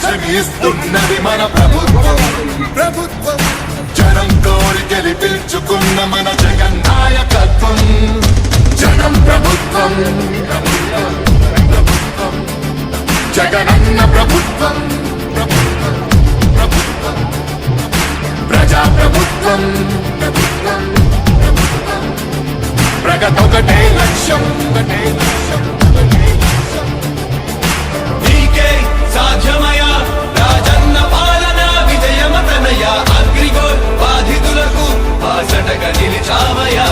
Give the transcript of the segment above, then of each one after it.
శ్రమిస్తున్నది మన ప్రభుత్వం ప్రభుత్వం జనం కోరి గెలిపించుకున్న మన జగన్ నాయకత్వం జనం ప్రభుత్వం జగనన్న ప్రభుత్వం ప్రజా ప్రభుత్వం ప్రభుత్వం ప్రభుత్వం. ప్రగతొకటే లక్ష్యం రాజన్న పాలన విజయమతనయ అగ్రిగోల్ బాధితులకు బాసటగా నిలిచామయా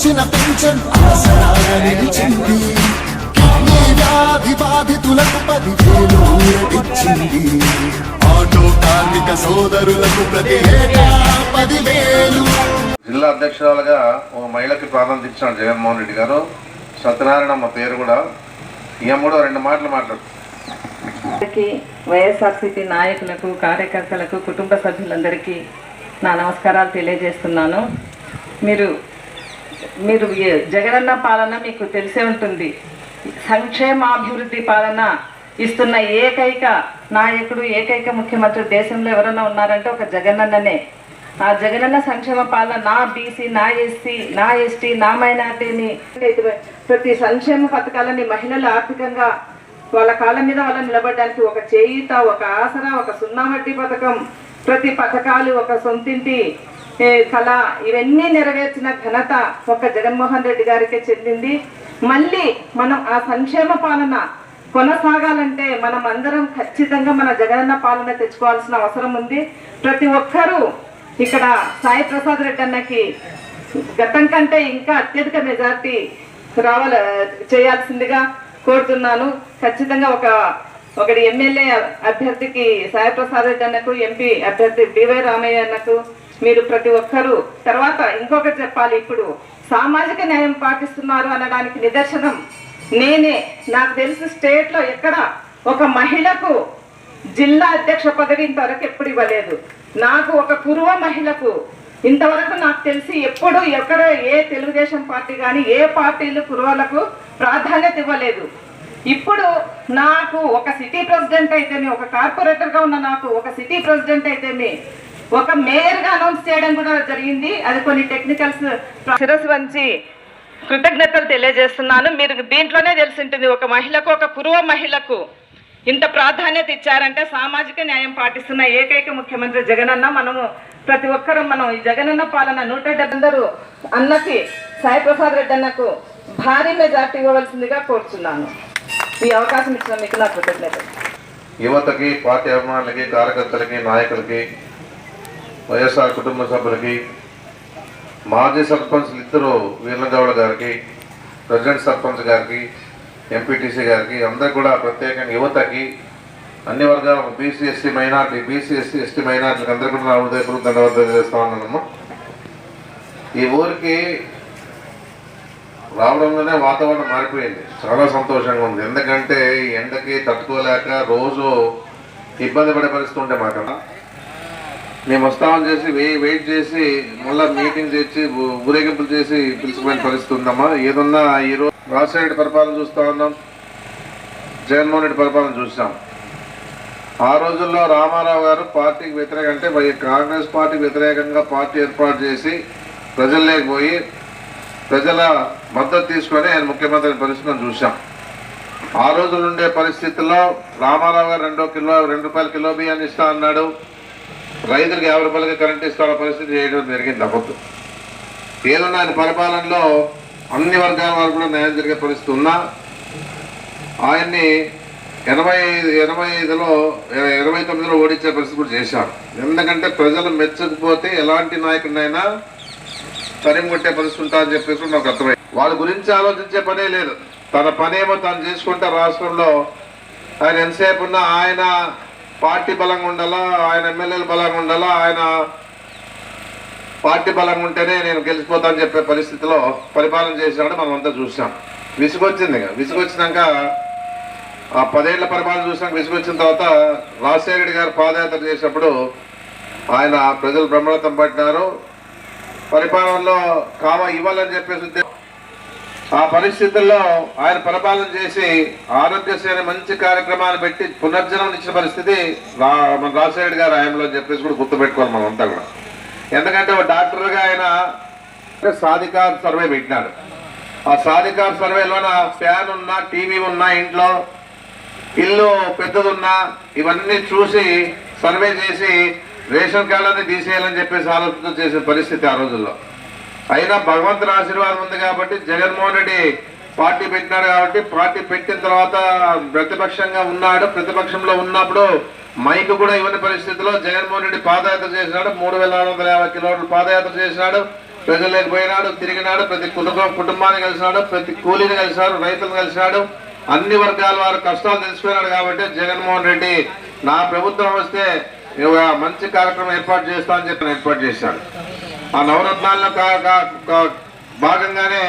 పెంచిన పెన్షన్ నిలిచింది కిడ్నీ వ్యాధి బాధితులకు పదివేలు ఊరటిచ్చింది. ఆటో కార్మిక సోదరులకు ప్రతి ఏటా పదివేలు. జిల్లా అధ్యక్షురాలుగా ఒక మహిళకి ప్రాధాన్యత ఇచ్చాడు జగన్మోహన్ రెడ్డి గారు సత్యనారాయణ మా పేరు కూడా ఈ అమ్ముడు రెండు మాటలు మాట్లాడు. వైఎస్ఆర్సీపీ నాయకులకు కార్యకర్తలకు కుటుంబ సభ్యులందరికీ నా నమస్కారాలు తెలియజేస్తున్నాను. మీరు మీరు జగనన్న పాలన మీకు తెలిసే ఉంటుంది. సంక్షేమాభివృద్ధి పాలన ఇస్తున్న ఏకైక నాయకుడు ఏకైక ముఖ్యమంత్రి దేశంలో ఎవరైనా ఉన్నారంటే ఒక జగనన్ననే. ఆ జగనన్న సంక్షేమ పాలన నా బీసీ నా ఎస్సీ నా ఎస్టీ నా మైనార్టీని ప్రతి సంక్షేమ పథకాలని మహిళలు ఆర్థికంగా వాళ్ళ కాళ్ళ మీద వాళ్ళ నిలబడడానికి ఒక చేయిత ఒక ఆసరా ఒక సున్నా వడ్డీ పథకం ప్రతి పథకాలు ఒక సొంతింటి కళ ఇవన్నీ నెరవేర్చిన ఘనత ఒక జగన్మోహన్ రెడ్డి గారికే చెందింది. మళ్ళీ మనం ఆ సంక్షేమ పాలన కొనసాగాలంటే మనం అందరం ఖచ్చితంగా మన జగనన్న పాలన తెచ్చుకోవాల్సిన అవసరం ఉంది. ప్రతి ఒక్కరూ ఇక్కడ సాయి ప్రసాద్ రెడ్డి అన్నకి గతం కంటే ఇంకా అత్యధిక మెజార్టీ రావాల చేయాల్సిందిగా కోరుతున్నాను. ఖచ్చితంగా ఒక ఒకటి ఎమ్మెల్యే అభ్యర్థికి సాయి ప్రసాద్ రెడ్డి అన్నకు ఎంపీ అభ్యర్థి డివై రామయ్య అన్నకు మీరు ప్రతి ఒక్కరూ తర్వాత ఇంకొకటి చెప్పాలి ఇప్పుడు సామాజిక న్యాయం పాటిస్తున్నారు అనడానికి నిదర్శనం. నేనే నాకు తెలిసి స్టేట్లో ఎక్కడ ఒక మహిళకు జిల్లా అధ్యక్ష పదవి ఇంతవరకు ఎప్పుడు ఇవ్వలేదు. నాకు ఒక కురువ మహిళకు ఇంతవరకు నాకు తెలిసి ఎప్పుడు ఎక్కడ ఏ తెలుగుదేశం పార్టీ కానీ ఏ పార్టీలు కురువలకు ప్రాధాన్యత ఇవ్వలేదు. ఇప్పుడు నాకు ఒక సిటీ ప్రెసిడెంట్ అయితేనే ఒక కార్పొరేటర్గా ఉన్న నాకు ఒక సిటీ ప్రెసిడెంట్ అయితేనే ఒక మేయర్గా అనౌన్స్ చేయడం కూడా జరిగింది. అది కొన్ని టెక్నికల్స్ శిరస్సు వంచి కృతజ్ఞతలు తెలియజేస్తున్నాను. మీరు దీంట్లోనే తెలిసి ఉంటుంది ఒక మహిళకు ఒక కురువ మహిళకు ఇంత ప్రాధాన్యత ఇచ్చారంటే సామాజిక న్యాయం పాటిస్తున్న ఏకైక ముఖ్యమంత్రి జగనన్న మనము ప్రతి ఒక్కరూ మనం ఈ జగనన్న పాలన నూట అందరూ అన్నకి సాయి ప్రసాద్ రెడ్డి అన్నకు భారీ మెజార్టీ ఇవ్వవలసిందిగా కోరుతున్నాను ఈ అవకాశం ఇచ్చిన మీకు నా కృతజ్ఞతలు. యువతకి పార్టీ అభిమానులకి కార్యకర్తలకి నాయకులకి వైఎస్ఆర్ కుటుంబ సభ్యులకి మాజీ సర్పంచ్లు ఇద్దరు వీర్లగౌడ గారికి ప్రెసిడెంట్ సర్పంచ్ గారికి ఎంపీటీసీ గారికి అందరికి కూడా ప్రత్యేకంగా యువతకి అన్ని వర్గాల BC ST minority BC ST ST మైనార్టీలకు అందరికీ కూడా నా హృదయపూర్వక ధన్యవాదాలు చేస్తా ఉన్నానమ్మా. ఈ ఊరికి రావడంలోనే వాతావరణం మారిపోయింది. చాలా సంతోషంగా ఉంది. ఎందుకంటే ఈ ఎండకి తట్టుకోలేక రోజు ఇబ్బంది పడే పరిస్థితి ఉండే మాట. మేము వస్తామని చేసి వెయిట్ చేసి మళ్ళీ మీటింగ్ చేసి ఊ- ఊరేగింపులు చేసి పిలుచుకునే పరిస్థితి ఉందమ్మా ఏదన్నా ఈరోజు రాజశేఖర రెడ్డి పరిపాలన చూస్తా ఉన్నాం. జగన్మోహన్ రెడ్డి పరిపాలన చూసాం ఆ రోజుల్లో రామారావు గారు పార్టీకి వ్యతిరేకంగా అంటే కాంగ్రెస్ పార్టీకి వ్యతిరేకంగా పార్టీ ఏర్పాటు చేసి ప్రజల్లోకి పోయి ప్రజల మద్దతు తీసుకొని ఆయన ముఖ్యమంత్రి పరిస్థితిని చూసాం ఆ రోజులుండే ఉండే పరిస్థితుల్లో రామారావు గారు రెండో కిలో రెండు రూపాయల కిలో బియ్యాన్ని ఇస్తా అన్నాడు. రైతులకు యాభై రూపాయలకి కరెంట్ ఇస్తున్న పరిస్థితి చేయడం జరిగింది అబద్ధం. ఏదన్నా ఆయన పరిపాలనలో అన్ని వర్గాల వారు కూడా న్యాయం జరిగే పరిస్థితి ఉన్నా ఆయన్ని ఎనభై ఐదు ఎనభై ఐదులో ఇరవై తొమ్మిదిలో ఓడించే పరిస్థితి కూడా చేశాడు ఎందుకంటే ప్రజలు మెచ్చకపోతే ఎలాంటి నాయకుడినైనా తరిమికొట్టే పరిస్థితి ఉంటుందని అని చెప్పేసి నాకు అర్థమైంది. వాళ్ళ గురించి ఆలోచించే పనే లేదు. తన పనేమో తను చేసుకుంటే రాష్ట్రంలో ఆయన ఎంతసేపు ఉన్నా ఆయన పార్టీ బలంగా ఉండాలా ఆయన ఎమ్మెల్యేలు బలంగా ఉండాలా ఆయన పార్టీ బలంగా ఉంటేనే నేను గెలిచిపోతానని చెప్పే పరిస్థితిలో పరిపాలన చేసినాడు మనం అంతా చూసాం విసుగొచ్చింది ఇక. విసుగొచ్చినాక ఆ పదేళ్ళ పరిపాలన చూసినాక విసుగొచ్చిన తర్వాత రాజశేఖరెడ్డి గారు పాదయాత్ర చేసినప్పుడు ఆయన ప్రజలు బ్రహ్మరథం పట్టినారు. పరిపాలనలో కావా ఇవ్వాలని చెప్పేసి ఉద్దేశం ఆ పరిస్థితుల్లో ఆయన పరిపాలన చేసి ఆరోగ్యశ్రేణి మంచి కార్యక్రమాలు పెట్టి పునర్జనం ఇచ్చిన పరిస్థితి రా మన రాజశేఖర గారు ఆయనలో అని చెప్పేసి కూడా గుర్తుపెట్టుకోవాలి మనంతా కూడా. ఎందుకంటే ఒక డాక్టర్గా ఆయన సాధికార సర్వే పెట్టినాడు. ఆ సాధికార సర్వేలోన ఫ్యాన్ ఉన్నా టీవీ ఉన్నా ఇంట్లో ఇల్లు పెద్దదున్నా ఇవన్నీ చూసి సర్వే చేసి రేషన్ కార్డులని తీసేయాలని చెప్పేసి ఆలోచన చేసే పరిస్థితి ఆ రోజుల్లో. అయినా భగవంతుని ఆశీర్వాదం ఉంది కాబట్టి జగన్మోహన్ రెడ్డి పార్టీ పెట్టినాడు కాబట్టి పార్టీ పెట్టిన తర్వాత ప్రతిపక్షంగా ఉన్నాడు. ప్రతిపక్షంలో ఉన్నప్పుడు మైక్ కూడా ఇవ్వని పరిస్థితిలో జగన్మోహన్ రెడ్డి పాదయాత్ర చేసినాడు. మూడు వేల నాలుగు వందల యాభై కిలోమీటర్లు పాదయాత్ర చేసినాడు. ప్రజల్లోకి పోయినాడు తిరిగినాడు. ప్రతి కుటుంబ కుటుంబాన్ని కలిసినాడు. ప్రతి కూలీని కలిసినాడు. రైతులను కలిసినాడు. అన్ని వర్గాల వారు కష్టాలు తెలిసిపోయినాడు కాబట్టి జగన్మోహన్ రెడ్డి నా ప్రభుత్వం వస్తే మంచి కార్యక్రమం ఏర్పాటు చేస్తా అని చెప్పి ఏర్పాటు చేశాడు. ఆ నవరత్నాల్లో భాగంగానే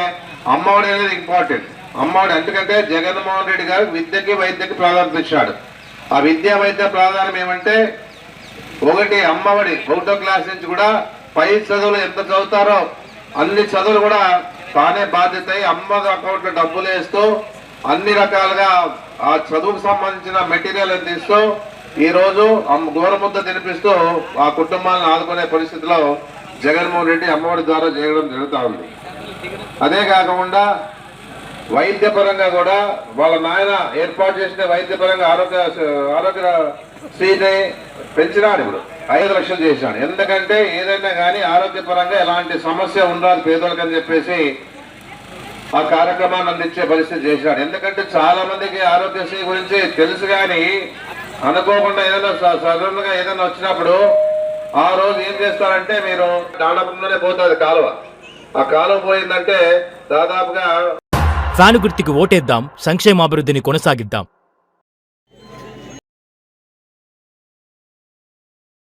అమ్మఒడి అనేది ఇంపార్టెంట్ అమ్మఒడి ఎందుకంటే జగన్మోహన్ రెడ్డి గారు విద్యకి వైద్యకి ప్రాధాన్యత ఇచ్చాడు. ఆ విద్యా వైద్య ప్రాధాన్యం ఏమంటే ఒకటి అమ్మఒడి. ఒకటో క్లాస్ నుంచి కూడా పై చదువులు ఎంత చదువుతారో అన్ని చదువులు కూడా తానే బాధ్యత అయి అమ్మ అకౌంట్లో డబ్బులు వేస్తూ అన్ని రకాలుగా ఆ చదువుకు సంబంధించిన మెటీరియల్ అందిస్తూ ఈరోజు రోజు గోరముద్ద తినిపిస్తూ ఆ కుటుంబాలను ఆదుకునే పరిస్థితిలో జగన్మోహన్ రెడ్డి అమ్మఒడి ద్వారా చేయడం జరుగుతూ ఉంది. అదే కాకుండా వైద్యపరంగా కూడా వాళ్ళ నాయన ఏర్పాటు చేసిన వైద్యపరంగా ఆరోగ్య ఆరోగ్య శ్రీని పెంచినాడు ఇప్పుడు. ఐదు లక్షలు చేశాడు. ఎందుకంటే ఏదైనా కానీ ఆరోగ్యపరంగా ఎలాంటి సమస్య ఉండాలి అని చెప్పేసి ఆ కార్యక్రమాన్ని అందించే పరిస్థితి చేశాడు. ఎందుకంటే చాలా మందికి ఆరోగ్యశ్రీ గురించి తెలుసు కానీ అనుకోకుండా ఏదైనా సడన్గా ఏదైనా వచ్చినప్పుడు ఆ రోజు ఏం చేస్తారంటే మీరు దానపంలోనే పోతుంది కాలువ. ఆ కాలువ పోయిందంటే దాదాపుగా ఫ్యాను గుర్తుకు ఓటేద్దాం సంక్షేమాభివృద్ధిని కొనసాగిద్దాం.